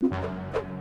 you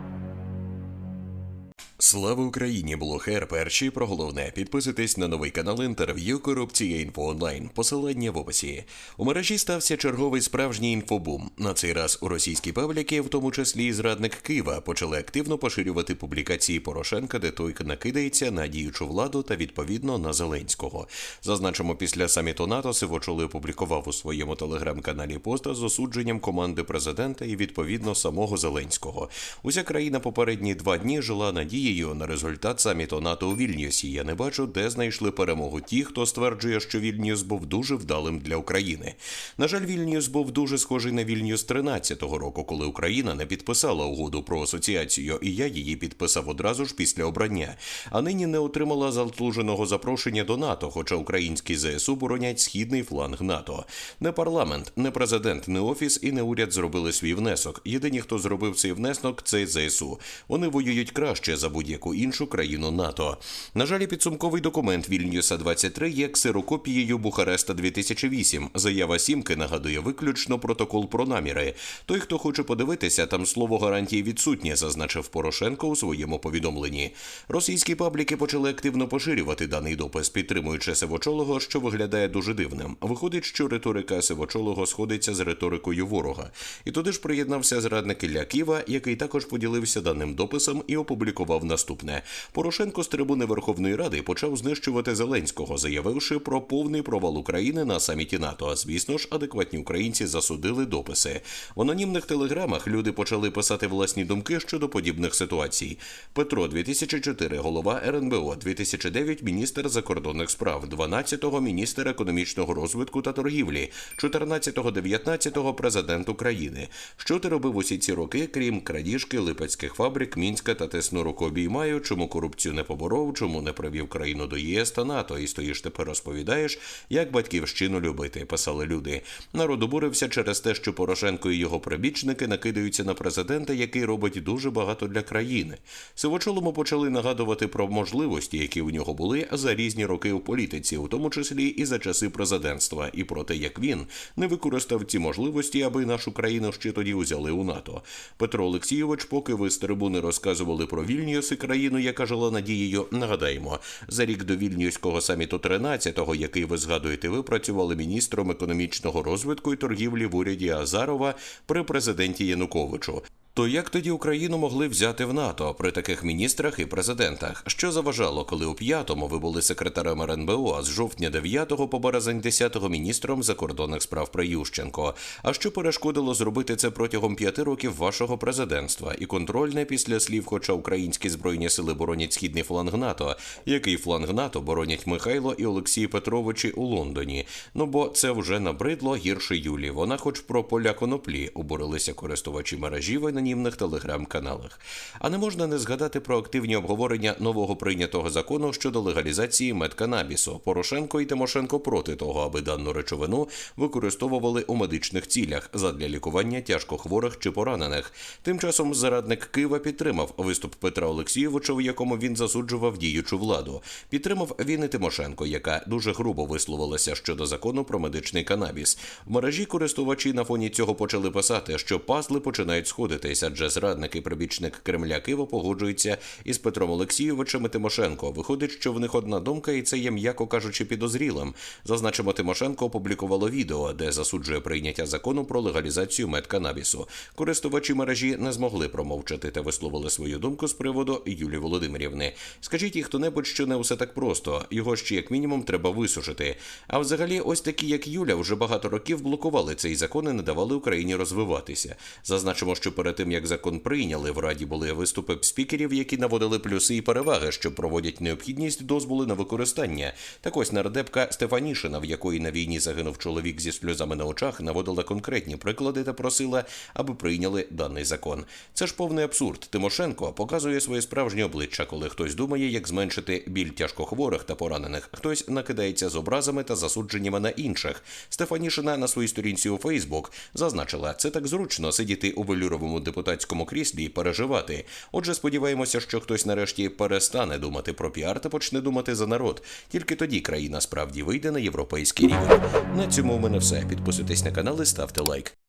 Слава Україні! Блохер перші про головне. Підписуйтесь на новий канал інтерв'ю Корупція інфо онлайн. Посилання в описі. У мережі стався черговий справжній інфобум. На цей раз у російській пабліки, в тому числі і зрадник Києва, почали активно поширювати публікації Порошенка, де той накидається на діючу владу та відповідно на Зеленського. Зазначимо, після саміту НАТО Сивочоли опублікував у своєму телеграм-каналі поста з осудженням команди президента і відповідно самого Зеленського. Уся країна попередні два дні жила надією на результат саміту НАТО у Вільнюсі. Я не бачу, де знайшли перемогу ті, хто стверджує, що Вільнюс був дуже вдалим для України. На жаль, Вільнюс був дуже схожий на Вільнюс 13-го року, коли Україна не підписала угоду про асоціацію, і я її підписав одразу ж після обрання. А нині не отримала заслуженого запрошення до НАТО, хоча українські ЗСУ боронять східний фланг НАТО. Не парламент, не президент, не офіс і не уряд зробили свій внесок. Єдині, хто зробив цей внесок, це ЗСУ. Вони воюють краще за будь-яку іншу країну НАТО. На жаль, підсумковий документ Вільнюса 23 є ксерокопією Бухареста 2008. Заява сімки нагадує виключно протокол про наміри. Той, хто хоче подивитися, там слово гарантії відсутнє, зазначив Порошенко у своєму повідомленні. Російські пабліки почали активно поширювати даний допис, підтримуючи Сивочолого, що виглядає дуже дивним. Виходить, що риторика Сивочолого сходиться з риторикою ворога. І туди ж приєднався зрадник Ілля Ківа, який також поділився даним дописом і опублікував наступне: Порошенко з трибуни Верховної Ради почав знищувати Зеленського, заявивши про повний провал України на саміті НАТО. А звісно ж, адекватні українці засудили дописи. В анонімних телеграмах люди почали писати власні думки щодо подібних ситуацій. Петро 2004 голова РНБО, 2009 міністр закордонних справ, 12-го міністр економічного розвитку та торгівлі, 14-го-19-го президент України. Що ти робив усі ці роки, крім крадіжки липецьких фабрик, мінська та теснороку обіймаю, чому корупцію не поборов, чому не привів країну до ЄС та НАТО, і стоїш тепер розповідаєш, як батьківщину любити, писали люди. Народ обурився через те, що Порошенко і його прибічники накидаються на президента, який робить дуже багато для країни. Сивочолому почали нагадувати про можливості, які у нього були за різні роки у політиці, у тому числі і за часи президентства, і про те, як він не використав ці можливості, аби нашу країну ще тоді узяли у НАТО. Петро Олексійович, поки ви з трибуни розказували про Вільнюс і країну, яка жила надією, нагадаємо, за рік до Вільнюського саміту 13-го, який ви згадуєте, ви працювали міністром економічного розвитку і торгівлі в уряді Азарова при президенті Януковичу. То як тоді Україну могли взяти в НАТО при таких міністрах і президентах? Що заважало, коли у п'ятому ви були секретарем РНБО, а з жовтня 9-го по березень 10-го міністром закордонних справ при Ющенко? А що перешкодило зробити це протягом п'яти років вашого президентства? І контрольне після слів, хоча українські збройні сили боронять східний фланг НАТО, який фланг НАТО боронять Михайло і Олексій Петровичі у Лондоні? Ну бо це вже набридло гірше Юлі. Вона, хоч про поля коноплі, обурилися користувачі мережі анонімних телеграм-каналах. А не можна не згадати про активні обговорення нового прийнятого закону щодо легалізації медканабісу. Порошенко і Тимошенко проти того, аби дану речовину використовували у медичних цілях задля лікування тяжкохворих чи поранених. Тим часом зарадник Києва підтримав виступ Петра Олексійовича, в якому він засуджував діючу владу. Підтримав він і Тимошенко, яка дуже грубо висловилася щодо закону про медичний канабіс. В мережі користувачі на фоні цього почали писати, що пазли починають сходитись, адже зрадник і прибічник Кремля Києва погоджується із Петром Олексійовичем і Тимошенко. Виходить, що в них одна думка, і це є, м'яко кажучи, підозрілим. Зазначимо, Тимошенко опублікувало відео, де засуджує прийняття закону про легалізацію медканабісу. Користувачі мережі не змогли промовчати та висловили свою думку з приводу Юлії Володимирівни. Скажіть їй хто-небудь, що не усе так просто. Його ще як мінімум треба висушити. А взагалі, ось такі, як Юля, вже багато років блокували цей закон і не давали Україні розвиватися. Зазначимо, що перед тим як закон прийняли, в раді були виступи спікерів, які наводили плюси і переваги, що проводять необхідність дозволи на використання. Так ось нардепка Стефанішина, в якої на війні загинув чоловік зі сльозами на очах, наводила конкретні приклади та просила, аби прийняли даний закон. Це ж повний абсурд. Тимошенко показує своє справжнє обличчя, коли хтось думає, як зменшити біль тяжкохворих та поранених. Хтось накидається з образами та засудженнями на інших. Стефанішина на своїй сторінці у Фейсбук зазначила, це так зручно сидіти у велюровому депутатському кріслі і переживати. Отже, сподіваємося, що хтось нарешті перестане думати про піар та почне думати за народ. Тільки тоді країна справді вийде на європейський рівень. На цьому у мене все. Підписуйтесь на канал і ставте лайк.